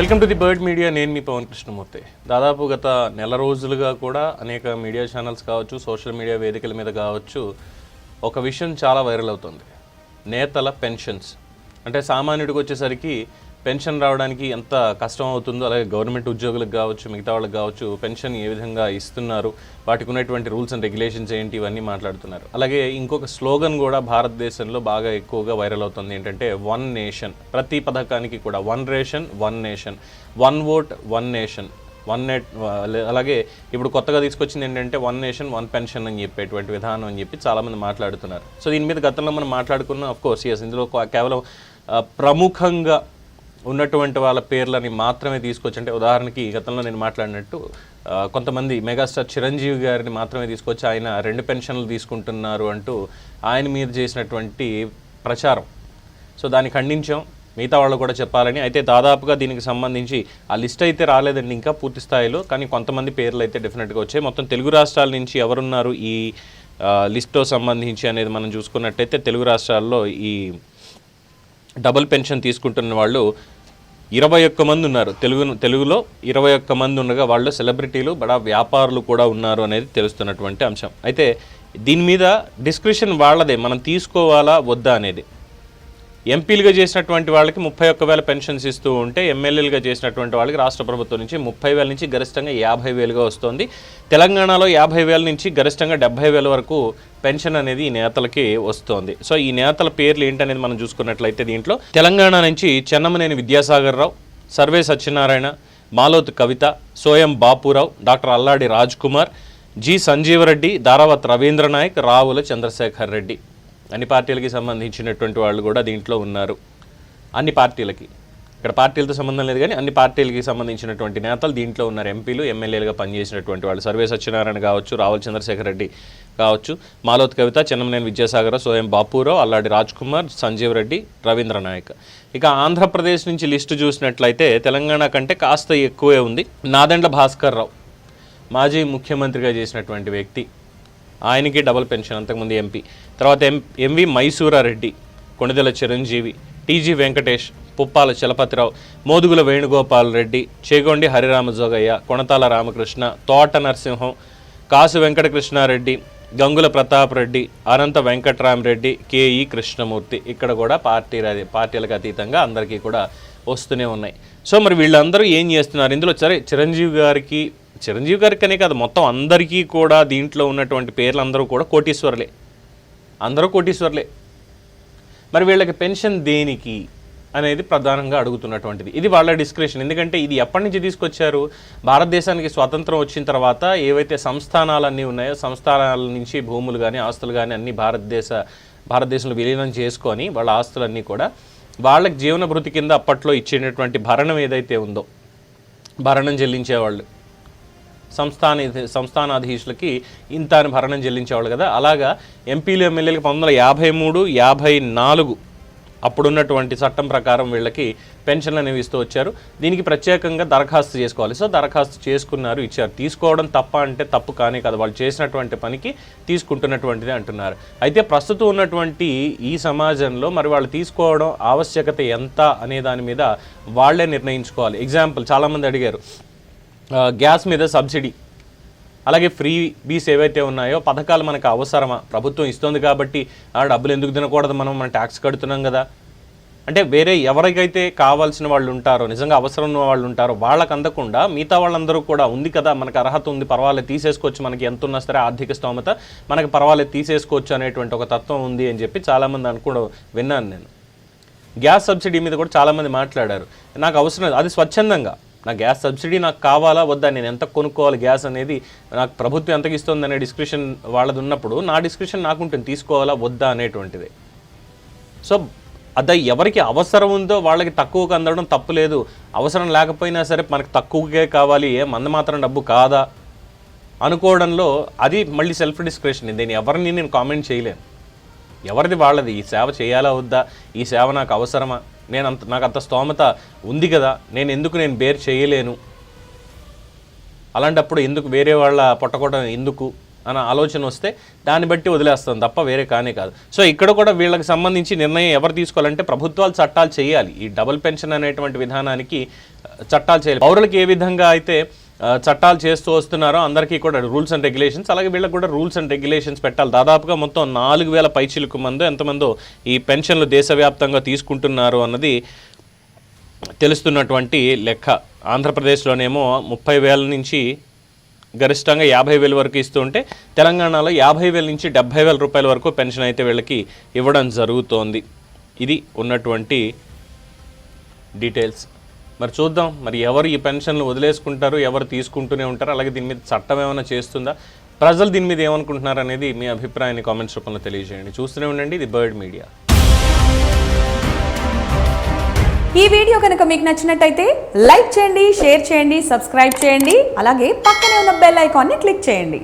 Welcome to the bird media. నేను మీ పవన్ కృష్ణమూర్తి. దాదాపు గత నెల రోజులుగా కూడా అనేక మీడియా ఛానల్స్ కావచ్చు సోషల్ మీడియా వేదికల మీద కావచ్చు ఒక విషయం చాలా వైరల్ అవుతుంది. నేతల పెన్షన్స్. అంటే సామాన్యుడికి వచ్చేసరికి పెన్షన్ రావడానికి ఎంత కష్టం అవుతుందో అలాగే గవర్నమెంట్ ఉద్యోగులకు కావచ్చు మిగతా వాళ్ళకి కావచ్చు పెన్షన్ ఏ విధంగా ఇస్తున్నారు వాటికి ఉన్నటువంటి రూల్స్ అండ్ రెగ్యులేషన్స్ ఏంటి ఇవన్నీ మాట్లాడుతున్నారు. అలాగే ఇంకొక స్లోగన్ కూడా భారతదేశంలో బాగా ఎక్కువగా వైరల్ అవుతుంది. ఏంటంటే వన్ నేషన్ ప్రతి పథకానికి కూడా one ration one nation one vote one nation one net అలాగే ఇప్పుడు కొత్తగా తీసుకొచ్చింది ఏంటంటే వన్ నేషన్ వన్ పెన్షన్ అని చెప్పేటువంటి విధానం అని చెప్పి చాలామంది మాట్లాడుతున్నారు. సో దీని మీద గతంలో మనం మాట్లాడుకున్న అఫ్ కోర్స్ ఎస్ ఇందులో కేవలం ప్రముఖంగా ఉన్నటువంటి వాళ్ళ పేర్లని మాత్రమే తీసుకొచ్చి అంటే ఉదాహరణకి గతంలో నేను మాట్లాడినట్టు కొంతమంది మెగాస్టార్ చిరంజీవి గారిని మాత్రమే తీసుకొచ్చి ఆయన రెండు పెన్షన్లు తీసుకుంటున్నారు అంటూ ఆయన మీద చేసినటువంటి ప్రచారం. సో దాన్ని ఖండించాం. మిగతా వాళ్ళు కూడా చెప్పాలని. అయితే దాదాపుగా దీనికి సంబంధించి ఆ లిస్ట్ అయితే రాలేదండి ఇంకా పూర్తి స్థాయిలో కానీ కొంతమంది పేర్లు అయితే డెఫినెట్గా వచ్చాయి. మొత్తం తెలుగు రాష్ట్రాల నుంచి ఎవరున్నారు ఈ ఆ, లిస్టుతో సంబంధించి అనేది మనం చూసుకున్నట్టయితే తెలుగు రాష్ట్రాల్లో ఈ డబుల్ పెన్షన్ తీసుకుంటున్న వాళ్ళు ఇరవై ఒక్క మంది ఉన్నారు. తెలుగు తెలుగులో ఇరవై ఒక్క మంది ఉండగా వాళ్ళు సెలబ్రిటీలు బడా వ్యాపారులు కూడా ఉన్నారు అనేది తెలుస్తున్నటువంటి అంశం. అయితే దీని మీద డిస్క్రిప్షన్ వాళ్ళదే. మనం తీసుకోవాలా వద్దా అనేది. ఎంపీలుగా చేసినటువంటి వాళ్ళకి ముప్పై ఒక్క వేల పెన్షన్స్ ఇస్తూ ఉంటే ఎమ్మెల్యేలుగా చేసినటువంటి వాళ్ళకి రాష్ట్ర ప్రభుత్వం నుంచి ముప్పై వేల నుంచి గరిష్టంగా యాభై వేలుగా వస్తుంది. తెలంగాణలో యాభై వేల నుంచి గరిష్టంగా డెబ్బై వేల వరకు పెన్షన్ అనేది ఈ నేతలకి వస్తోంది. సో ఈ నేతల పేర్లు ఏంటనేది మనం చూసుకున్నట్లయితే దీంట్లో తెలంగాణ నుంచి చెన్నమనేని విద్యాసాగర్ రావు సర్వే సత్యనారాయణ మాలోత్ కవిత సోయం బాపురావు డాక్టర్ అల్లాడి రాజ్ కుమార్ జి సంజీవరెడ్డి దారావత్ రవీంద్ర నాయక్ రావుల చంద్రశేఖర్ రెడ్డి. అన్ని పార్టీలకి సంబంధించినటువంటి వాళ్ళు కూడా దీంట్లో ఉన్నారు. అన్ని పార్టీలకి. ఇక్కడ పార్టీలతో సంబంధం లేదు కానీ అన్ని పార్టీలకి సంబంధించినటువంటి నేతలు దీంట్లో ఉన్నారు. ఎంపీలు ఎమ్మెల్యేలుగా పనిచేసినటువంటి వాళ్ళు. సర్వే సత్యనారాయణ కావచ్చు రావుల చంద్రశేఖర్ రెడ్డి కావచ్చు మాలోత్ కవిత చెన్నమనేని విద్యాసాగర్ సోయం బాపూరావు అల్లాడి రాజ్ కుమార్ సంజీవ్ రెడ్డి రవీంద్ర నాయక్. ఇక ఆంధ్రప్రదేశ్ నుంచి లిస్టు చూసినట్లయితే తెలంగాణ కంటే కాస్త ఎక్కువే ఉంది. నాదెండ్ల భాస్కర్ రావు మాజీ ముఖ్యమంత్రిగా చేసినటువంటి వ్యక్తి. ఆయనకి డబుల్ పెన్షన్ అంతకుముందు ఎంపీ తర్వాత M MV Mysura Reddy Konidela Chiranjeevi TG Venkatesh Puppala Chalapathi Rao Modugula Venugopal Reddy Chegondi Harirama Jogaiah Konathala Ramakrishna Thota Narasimham Kasu Venkatakrishna Reddy Gangula Pratap Reddy Anantha Venkatrami Reddy KE Krishnamurthy. ఇక్కడ కూడా party పార్టీలకు అతీతంగా అందరికీ కూడా వస్తూనే ఉన్నాయి. So మరి వీళ్ళందరూ ఏం చేస్తున్నారు? ఇందులో సరే చిరంజీవి గారికి చిరంజీవి గారికి అనే కాదు మొత్తం అందరికీ కూడా దీంట్లో ఉన్నటువంటి పేర్లు అందరూ కూడా కోటీశ్వర్లే. అందరూ కోటీశ్వర్లే. మరి వీళ్ళకి పెన్షన్ దేనికి అనేది ప్రధానంగా అడుగుతున్నటువంటిది. ఇది వాళ్ళ డిస్క్రిప్షన్. ఎందుకంటే ఇది ఎప్పటి నుంచి తీసుకొచ్చారు? భారతదేశానికి స్వాతంత్రం వచ్చిన తర్వాత ఏవైతే సంస్థానాలన్నీ ఉన్నాయో సంస్థానాల నుంచి భూములు కానీ ఆస్తులు కానీ అన్ని భారతదేశ భారతదేశంలో విలీనం చేసుకొని వాళ్ళ ఆస్తులన్నీ కూడా వాళ్ళకి జీవన భృతి కింద అప్పట్లో ఇచ్చేటటువంటి భరణం ఏదైతే ఉందో భరణం చెల్లించేవాళ్ళు. సంస్థాన సంస్థానాధీశులకి ఇంత అని భరణం చెల్లించేవాళ్ళు కదా. అలాగా ఎంపీలు ఎమ్మెల్యేలకు పంతొమ్మిది వందల యాభై మూడు యాభై నాలుగు అప్పుడున్నటువంటి చట్టం ప్రకారం వీళ్ళకి పెన్షన్లు అనేవి ఇస్తూ వచ్చారు. దీనికి ప్రత్యేకంగా దరఖాస్తు చేసుకోవాలి. సో దరఖాస్తు చేసుకున్నారు ఇచ్చారు. తీసుకోవడం తప్ప అంటే తప్పు కానే కాదు. వాళ్ళు చేసినటువంటి పనికి తీసుకుంటున్నటువంటిది అంటున్నారు. అయితే ప్రస్తుతం ఉన్నటువంటి ఈ సమాజంలో మరి వాళ్ళు తీసుకోవడం ఆవశ్యకత ఎంత అనే దాని మీద వాళ్ళే నిర్ణయించుకోవాలి. ఎగ్జాంపుల్ చాలామంది అడిగారు. గ్యాస్ మీద సబ్సిడీ. అలాగే ఫ్రీ బీస్ ఏవైతే ఉన్నాయో పథకాలు మనకు అవసరమా? ప్రభుత్వం ఇస్తుంది కాబట్టి ఆ డబ్బులు ఎందుకు తినకూడదు? మనం మన ట్యాక్స్ కడుతున్నాం కదా. అంటే వేరే ఎవరికైతే కావాల్సిన వాళ్ళు ఉంటారో నిజంగా అవసరం ఉన్న వాళ్ళు ఉంటారో వాళ్ళకు అందకుండా మిగతా వాళ్ళందరూ కూడా ఉంది కదా మనకు అర్హత ఉంది పర్వాలేదు తీసేసుకోవచ్చు. మనకి ఎంత ఉన్నా సరే ఆర్థిక స్తోమత మనకి పర్వాలేదు తీసేసుకోవచ్చు అనేటువంటి ఒక తత్వం ఉంది అని చెప్పి చాలామంది అనుకోవడం విన్నాను నేను. గ్యాస్ సబ్సిడీ మీద కూడా చాలామంది మాట్లాడారు. నాకు అవసరం లేదు. అది స్వచ్ఛందంగా. నా గ్యాస్ సబ్సిడీ నాకు కావాలా వద్దా నేను ఎంత కొనుక్కోవాలి గ్యాస్ అనేది నాకు ప్రభుత్వం ఎంతకి ఇస్తుంది అనే డిస్క్రిప్షన్ వాళ్ళది ఉన్నప్పుడు నా డిస్క్రిప్షన్ నాకు ఉంటుంది తీసుకోవాలా వద్దా అనేటువంటిది. సో అది ఎవరికి అవసరం ఉందో వాళ్ళకి తక్కువకు అందడం తప్పులేదు అవసరం లేకపోయినా సరే మనకు తక్కువకే కావాలి ఏ మంద మాత్రం డబ్బు కాదా అనుకోవడంలో అది మళ్ళీ సెల్ఫ్ డిస్క్రిప్షన్ దీన్ని ఎవరిని నేను కామెంట్ చేయలేను. ఎవరిది వాళ్ళది? ఈ సేవ చేయాలా వద్దా? ఈ సేవ నాకు అవసరమా? నేను అంత నాకు అంత స్తోమత ఉంది కదా నేను ఎందుకు నేను బేర్ చేయలేను? అలాంటప్పుడు ఎందుకు వేరే వాళ్ళ పొట్టకోవడం ఎందుకు? అన్న ఆలోచన వస్తే దాన్ని బట్టి వదిలేస్తాం తప్ప వేరే కానే కాదు. సో ఇక్కడ కూడా వీళ్ళకి సంబంధించి నిర్ణయం ఎవరు తీసుకోవాలంటే ప్రభుత్వాలు చట్టాలు చేయాలి. ఈ డబుల్ పెన్షన్ అనేటువంటి విధానానికి చట్టాలు చేయాలి. పౌరులకు ఏ విధంగా అయితే చట్టాలు చేస్తూ వస్తున్నారో. అందరికీ కూడా రూల్స్ అండ్ రెగ్యులేషన్స్ అలాగే వీళ్ళకి కూడా రూల్స్ అండ్ రెగ్యులేషన్స్ పెట్టాలి. దాదాపుగా మొత్తం నాలుగు వేల పైచిలుకు మంది ఎంతమందో ఈ పెన్షన్లు దేశవ్యాప్తంగా తీసుకుంటున్నారు అన్నది తెలుస్తున్నటువంటి లెక్క. ఆంధ్రప్రదేశ్లోనేమో ముప్పై వేల నుంచి గరిష్టంగా యాభై వేల వరకు ఇస్తూ ఉంటే తెలంగాణలో యాభై వేల నుంచి డెబ్బై వేల రూపాయల వరకు పెన్షన్ అయితే వీళ్ళకి ఇవ్వడం జరుగుతోంది. ఇది ఉన్నటువంటి డీటెయిల్స్. మరి చూద్దాం. మరి ఎవరు ఈ పెన్షన్లు వదిలేసుకుంటారు? ఎవరు తీసుకుంటూనే ఉంటారు? అలాగే దీని మీద చట్టం ఏమైనా చేస్తుందా? ప్రజలు దీని మీద ఏమనుకుంటున్నారు అనేది మీ అభిప్రాయాన్ని కామెంట్స్ రూపంలో తెలియజేయండి. చూస్తూనే ఉండండి. ఇది బర్డ్ మీడియా. ఈ వీడియో కనుక మీకు నచ్చినట్టయితే లైక్ చేయండి షేర్ చేయండి సబ్స్క్రైబ్ చేయండి. అలాగే పక్కనే ఉన్న బెల్ ఐకాన్ని క్లిక్ చేయండి.